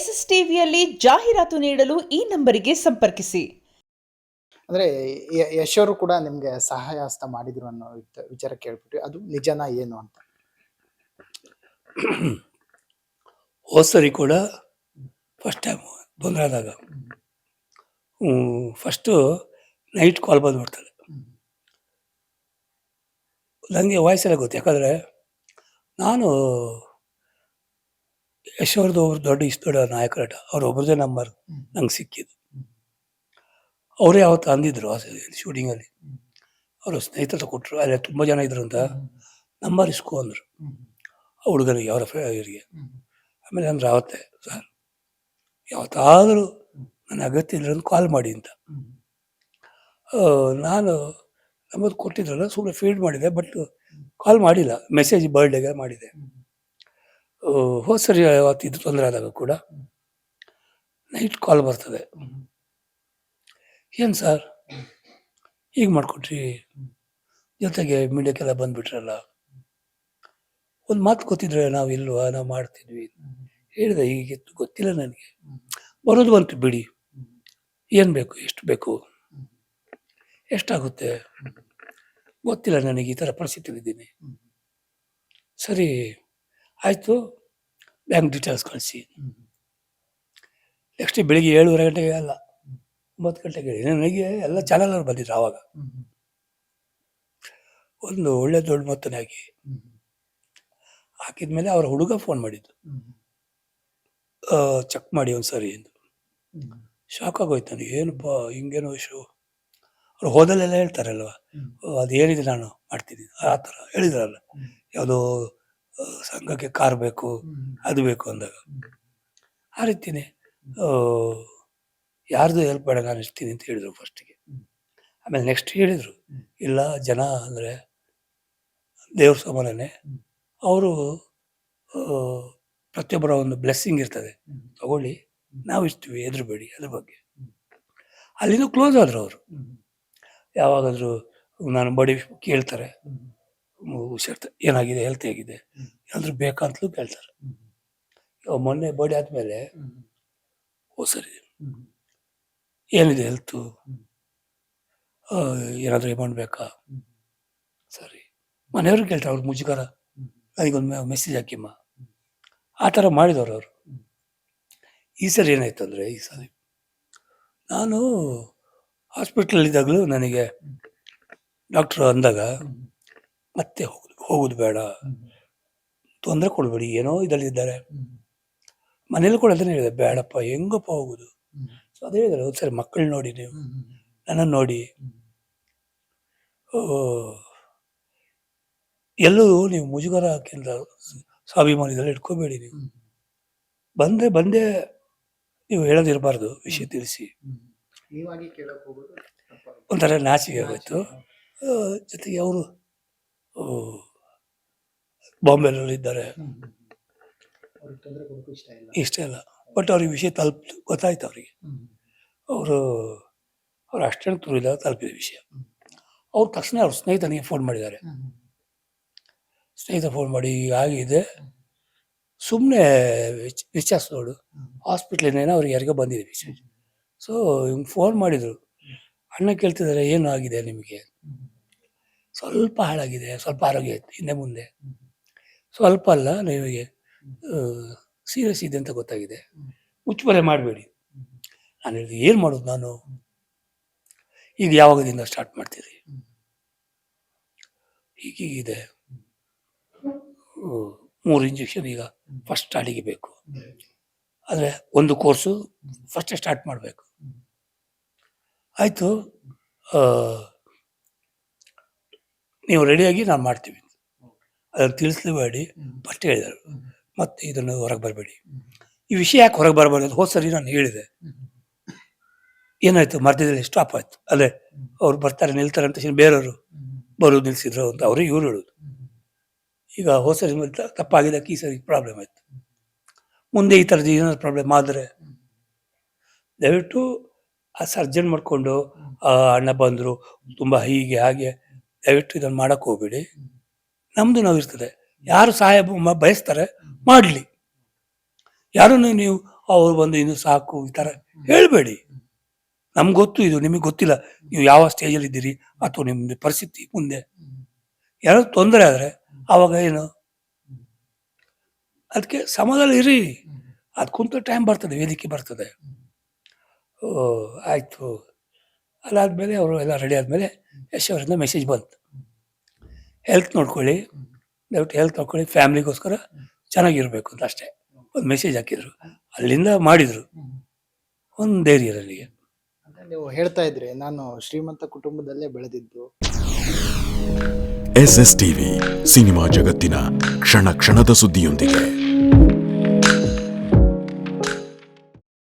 S S ಟಿವಿಯಲ್ಲಿ ಜಾಹೀರಾತು ನೀಡಲು ಈ ನಂಬರಿಗೆ ಸಂಪರ್ಕಿಸಿ. ಅಂದರೆ ಯ- ಯಶ್ ಅವರು ಕೂಡ ನಿಮಗೆ ಸಹಾಯ ಹಸ್ತ ಮಾಡಿದ್ರು ಅನ್ನೋ ವಿಚಾರ ಕೇಳ್ಬಿಟ್ಟು ಅದು ನಿಜನಾ ಏನು ಅಂತ? ಹೋದ ಸರಿ ಕೂಡ ಫಸ್ಟ್ ಟೈಮ್ ತೊಂದರೆ ಆದಾಗ ಫಸ್ಟು ನೈಟ್ ಕಾಲ್ ಬಂದ್ಬಿಡ್ತದೆ ನನಗೆ ವಾಯ್ಸೆಲ್ಲ ಗೊತ್ತು. ಯಾಕಂದರೆ ನಾನು ಯಶೋರ್ದು ಒಬ್ರು ದೊಡ್ಡ ಇಷ್ಟು ದೊಡ್ಡ ನಾಯಕರಟ ಅವ್ರ ಒಬ್ರದೇ ನಂಬರ್ ನಂಗೆ ಸಿಕ್ಕಿದ್ದು. ಅವರೇ ಅವತ್ತು ಅಂದಿದ್ರು ಶೂಟಿಂಗಲ್ಲಿ ಅವರು ಸ್ನೇಹಿತರ ಕೊಟ್ಟರು ಅಲ್ಲೇ ತುಂಬ ಜನ ಇದ್ರು ಅಂತ ನಂಬರ್ ಇಸ್ಕೋ ಅಂದರು. ಆ ಹುಡುಗನಿಗೆ ಅವರ ಇವರಿಗೆ. ಆಮೇಲೆ ಅಂದ್ರೆ ಅವತ್ತೇ ಸರ್ ಯಾವತ್ತಾದರೂ ನನ್ನ ಅಗತ್ಯ ಇಲ್ಲಂದ್ರೆ ಕಾಲ್ ಮಾಡಿ ಅಂತ. ಆ, ನಾನು ನಮ್ಮದು ಕೊಟ್ಟಿದ್ರಲ್ಲ ಸುಮ್ಮನೆ ಫೀಡ್ ಮಾಡಿದೆ ಬಟ್ ಕಾಲ್ ಮಾಡಿಲ್ಲ. ಮೆಸೇಜ್ ಬರ್ಡೇಗೆ ಮಾಡಿದೆ. ಆ, ಹೋದ ಸರಿ ಅವತ್ತು ಇದು ತೊಂದರೆ ಆದಾಗ ಕೂಡ ನೈಟ್ ಕಾಲ್ ಬರ್ತದೆ. ಏನು ಸರ್ ಹೀಗೆ ಮಾಡಿಕೊಟ್ರಿ. ಜೊತೆಗೆ ಮೀಡಿಯಾಕ್ಕೆಲ್ಲ ಬಂದುಬಿಟ್ರಲ್ಲ. ಒಂದು ಮಾತು ಗೊತ್ತಿದ್ರೆ ನಾವು ಇಲ್ವಾ? ನಾವು ಮಾಡ್ತಿದ್ವಿ. ಹೇಳಿದೆ, ಹೀಗೆ ಗೊತ್ತಿಲ್ಲ ನನಗೆ. ಬರೋದು ಬಂತು ಬಿಡಿ. ಏನು ಬೇಕು? ಎಷ್ಟು ಬೇಕು? ಎಷ್ಟಾಗುತ್ತೆ? ಗೊತ್ತಿಲ್ಲ ನನಗೆ ಈ ಥರ ಪರಿಸ್ಥಿತಿಲಿದ್ದೀನಿ ಸರಿ. ಆಯಿತು ಬ್ಯಾಂಕ್ ಡೀಟೇಲ್ಸ್ ಕಳಿಸಿ. ನೆಕ್ಸ್ಟ್ ಬೆಳಿಗ್ಗೆ ಏಳುವರೆ ಗಂಟೆಗೆ ಅಲ್ಲ ಒಂಬತ್ತು ಗಂಟೆಗೆ ನನಗೆ ಎಲ್ಲ ಚಾನಲಲ್ಲಿ ಬಂದಿದ್ರು ಆವಾಗ. ಒಂದು ಒಳ್ಳೆ ದೊಡ್ಡ ಮೊತ್ತನೇ ಹಾಕಿ. ಹಾಕಿದ್ಮೇಲೆ ಅವ್ರ ಹುಡುಗ ಫೋನ್ ಮಾಡಿದ್ದು. ಚೆಕ್ ಮಾಡಿ ಒಂದು ಸರಿ ಎಂದು. ಶಾಕ್ ಆಗೋಯ್ತು ನನಗೆ ಏನಪ್ಪ ಹಿಂಗೇನೋ ಇಶು ಅವ್ರು ಹೋದಲ್ಲೆಲ್ಲ ಹೇಳ್ತಾರಲ್ವ ಅದು ಏನಿದೆ ನಾನು ಮಾಡ್ತೀನಿ ಆ ಥರ ಹೇಳಿದ್ರಲ್ಲ. ಯಾವುದೋ ಸಂಘಕ್ಕೆ ಕಾರ್ ಬೇಕು ಅದು ಬೇಕು ಅಂದಾಗ. ಆ ರೀತಿನೇ ಯಾರ್ದು ಹೆಲ್ಪ್ ಬೇಡ ನಾನು ಇರ್ತೀನಿ ಅಂತ ಹೇಳಿದ್ರು ಫಸ್ಟಿಗೆ ಆಮೇಲೆ ನೆಕ್ಸ್ಟ್ ಹೇಳಿದರು ಇಲ್ಲ ಜನ ಅಂದರೆ ದೇವ್ರ ಸಮಾನನೇ. ಅವರು ಪ್ರತಿಯೊಬ್ಬರ ಒಂದು ಬ್ಲೆಸ್ಸಿಂಗ್ ಇರ್ತದೆ. ತಗೊಳ್ಳಿ ನಾವು ಇರ್ತೀವಿ ಹೆದರಬೇಡಿ ಅದ್ರ ಬಗ್ಗೆ. ಅಲ್ಲಿಂದ ಕ್ಲೋಸ್ ಆದರು ಅವರು. ಯಾವಾಗಾದರೂ ನಾನು ಬಡಿ ಕೇಳ್ತಾರೆ. ಹುಷಾರ್ತ ಏನಾಗಿದೆ ಹೆಲ್ತ್ ಹೇಗಿದೆ? ಎಲ್ಲರೂ ಬೇಕಂತಲೂ ಕೇಳ್ತಾರೆ. ಇವಾಗ ಮೊನ್ನೆ ಬಡಿ ಆದಮೇಲೆ ಓ ಸರಿ. ಏನಿದೆ ಹೆಲ್ತು ಏನಾದರೂ ಅಮೌಂಟ್ ಬೇಕಾ? ಸರಿ. ಮನೆಯವ್ರಿಗೆ ಕೇಳ್ತಾರೆ ಅವ್ರು ಮುಜುಗರ. ನನಗೊಂದು ಮೆಸೇಜ್ ಹಾಕಿಮ್ಮ. ಆ ಥರ ಮಾಡಿದವರು ಅವರು. ಈ ಸರಿ ಏನಾಯ್ತು ಅಂದರೆ ಈ ಸರಿ ನಾನು ಹಾಸ್ಪಿಟ್ಲಲ್ಲಿದ್ದಾಗಲೂ ನನಗೆ ಡಾಕ್ಟ್ರು ಅಂದಾಗ ಮತ್ತೆ ಹೋಗುದು ಹೋಗೋದು ಬೇಡ. ತೊಂದರೆ ಕೊಡಬೇಡಿ ಏನೋ ಇದರಲ್ಲಿದ್ದಾರೆ. ಮನೇಲಿ ಕೂಡ ಅದನ್ನೇ ಹೇಳಿದೆ ಬೇಡಪ್ಪ ಹೆಂಗಪ್ಪ ಹೋಗೋದು? ಸೊ ಅದೇ ಹೇಳಿದ್ರೆ ಸರಿ ಮಕ್ಕಳು ನೋಡಿ ನೀವು ನನ್ನನ್ನು ನೋಡಿ. ಎಲ್ಲರೂ ಎಲ್ಲೂ ನೀವು ಮುಜುಗರ ಹಾಕಿಂದ ಸ್ವಾಭಿಮಾನದಲ್ಲಿ ಇಟ್ಕೋಬೇಡಿ ನೀವು. ಬಂದೆ ಬಂದೆ ನೀವು ಹೇಳೋದಿರಬಾರ್ದು ವಿಷಯ ತಿಳಿಸಿ. ಒಂಥರ ನಾಚಿಕೆ ಆಗೋಯ್ತು. ಜೊತೆಗೆ ಅವರು ಬಾಂಬೆನಲ್ಲಿ ಇದ್ದಾರೆ ಅವ್ರಿಗೆ ತೊಂದರೆ ಕೊಡೋಕ್ಕೂ ಇಷ್ಟ ಇಲ್ಲ ಬಟ್ ಅವ್ರಿಗೆ ವಿಷಯ ತಲುಪ್, ಗೊತ್ತಾಯ್ತು ಅವರಿಗೆ. ಅವರು, ಅವ್ರು ಅಷ್ಟೇನು ತುರಿದ ತಲುಪಿದ ವಿಷಯ. ಅವ್ರು ತಕ್ಷಣ ಅವ್ರ ಸ್ನೇಹಿತನಿಗೆ ಫೋನ್ ಮಾಡಿದ್ದಾರೆ. ಸ್ನೇಹಿತ ಫೋನ್ ಮಾಡಿ ಆಗಿದೆ. ಸುಮ್ಮನೆ ವಿಚಾರಿಸ್ ನೋಡು. ಹಾಸ್ಪಿಟ್ಲಿಂದ ಅವ್ರಿಗೆ ಯಾರಿಗೋ ಬಂದಿದೆ ವಿಷಯ ಸೊ ಹಿಂಗೆ ಫೋನ್ ಮಾಡಿದರು. ಅಣ್ಣ ಕೇಳ್ತಿದ್ದಾರೆ, ಏನು ಆಗಿದೆ ನಿಮಗೆ? ಸ್ವಲ್ಪ ಹಾಳಾಗಿದೆ ಸ್ವಲ್ಪ ಆರೋಗ್ಯ ಇತ್ತು ಹಿಂದೆ ಮುಂದೆ. ಸ್ವಲ್ಪ ಅಲ್ಲ ನಿಮಗೆ ಸೀರಿಯಸ್ ಇದೆ ಅಂತ ಗೊತ್ತಾಗಿದೆ. ಮುಚ್ಚುಮರೆ ಮಾಡಬೇಡಿ. ನಾನು ಹೇಳಿದೆ ಏನು ಮಾಡೋದು ನಾನು? ಈಗ ಯಾವಾಗದಿಂದ ಸ್ಟಾರ್ಟ್ ಮಾಡ್ತೀರಿ? ಹೀಗೀಗಿದೆ. ಹ್ಮ್, ಮೂರು ಇಂಜೆಕ್ಷನ್ ಈಗ ಫಸ್ಟ್ ಸ್ಟಾರ್ಟಿಗೆ ಬೇಕು. ಆದರೆ ಒಂದು ಕೋರ್ಸು ಫಸ್ಟೇ ಸ್ಟಾರ್ಟ್ ಮಾಡಬೇಕು. ಆಯಿತು. ನೀವು ರೆಡಿಯಾಗಿ ನಾನು ಮಾಡ್ತೀವಿ. ಅದನ್ನು ತಿಳಿಸ್ಲೇಬೇಡಿ ಫಸ್ಟ್ ಹೇಳಿದರು. ಮತ್ತೆ ಇದನ್ನು ಹೊರಗೆ ಬರಬೇಡಿ. ಈ ವಿಷಯ ಯಾಕೆ ಹೊರಗೆ ಬರಬಾರ್ದು ಅಂತ ಹೋದ ಸರಿ ನಾನು ಹೇಳಿದೆ. ಏನಾಯಿತು? ಮಧ್ಯದಲ್ಲಿ ಸ್ಟಾಪ್ ಆಯ್ತು. ಅಲ್ಲೇ ಅವ್ರು ಬರ್ತಾರೆ ನಿಲ್ತಾರೆ ಅಂತ ಬೇರೆಯವರು ಬರೋದು ನಿಲ್ಸಿದ್ರು ಅಂತ ಅವರು ಇವರು ಹೇಳೋದು. ಈಗ ಹೋದ ಸರಿ ತಪ್ಪಾಗಿದೆ ತಪ್ಪಾಗಿದ್ದಕ್ಕೆ ಈ ಸರಿ ಪ್ರಾಬ್ಲಮ್ ಆಯ್ತು. ಮುಂದೆ ಈ ಥರದ್ದು ಏನಾದ್ರು ಪ್ರಾಬ್ಲಮ್ ಆದರೆ ದಯವಿಟ್ಟು ಆ ಸರ್ಜನ್ ಮಾಡಿಕೊಂಡು ಅಣ್ಣ ಬಂದರು ತುಂಬ ಹೀಗೆ ಹಾಗೆ ದಯವಿಟ್ಟು ಇದನ್ನು ಮಾಡಕ್ಕೆ ಹೋಗ್ಬೇಡಿ. ನಮ್ಮದು ನಾವು ಇರ್ತದೆ. ಯಾರು ಸಹಾಯ ಬಯಸ್ತಾರೆ ಮಾಡಲಿ. ಯಾರನ್ನು ನೀವು ಅವ್ರು ಬಂದು ಇನ್ನು ಸಾಕು ಈ ಥರ ಹೇಳಬೇಡಿ. ನಮ್ಗೆ ಗೊತ್ತು ಇದು ನಿಮಗೆ ಗೊತ್ತಿಲ್ಲ. ನೀವು ಯಾವ ಸ್ಟೇಜಲ್ಲಿ ಇದ್ದೀರಿ ಅಥವಾ ನಿಮ್ಮದು ಪರಿಸ್ಥಿತಿ ಮುಂದೆ. ಯಾರೋ ತೊಂದರೆ ಆದರೆ ಆವಾಗ ಏನು? ಅದಕ್ಕೆ ಸಮಾಧಾನ ಇರಿ. ಅದು ಕುಂತ ಟೈಮ್ ಬರ್ತದೆ ವೇದಿಕೆ ಬರ್ತದೆ. ಓ ಆಯಿತು. ಅದಾದಮೇಲೆ ಅವರು ಎಲ್ಲ ರೆಡಿ ಆದಮೇಲೆ ಯಶ್ ಅವರಿಂದ ಮೆಸೇಜ್ ಬಂತು. ಹೆಲ್ತ್ ನೋಡ್ಕೊಳ್ಳಿ ದಯವಿಟ್ಟು ಹೆಲ್ತ್ ನೋಡ್ಕೊಳ್ಳಿ ಫ್ಯಾಮ್ಲಿಗೋಸ್ಕರ ಚೆನ್ನಾಗಿರಬೇಕು ಅಂತ ಅಷ್ಟೇ. ಒಂದು ಮೆಸೇಜ್ ಹಾಕಿದ್ರು. ಅಲ್ಲಿಂದ ಮಾಡಿದರು. ಒಂದು ಧೈರ್ಯ ನನಗೆ ಅಂದ್ರೆ ನೀವು ಹೇಳ್ತಾ ಇದ್ರೆ ನಾನು ಶ್ರೀಮಂತ ಕುಟುಂಬದಲ್ಲೇ ಬೆಳೆದಿದ್ದು. ಎಸ್ ಎಸ್ ಟಿವಿ ಸಿನಿಮಾ ಜಗತ್ತಿನ ಕ್ಷಣ ಕ್ಷಣದ ಸುದ್ದಿಯೊಂದಿಗೆ.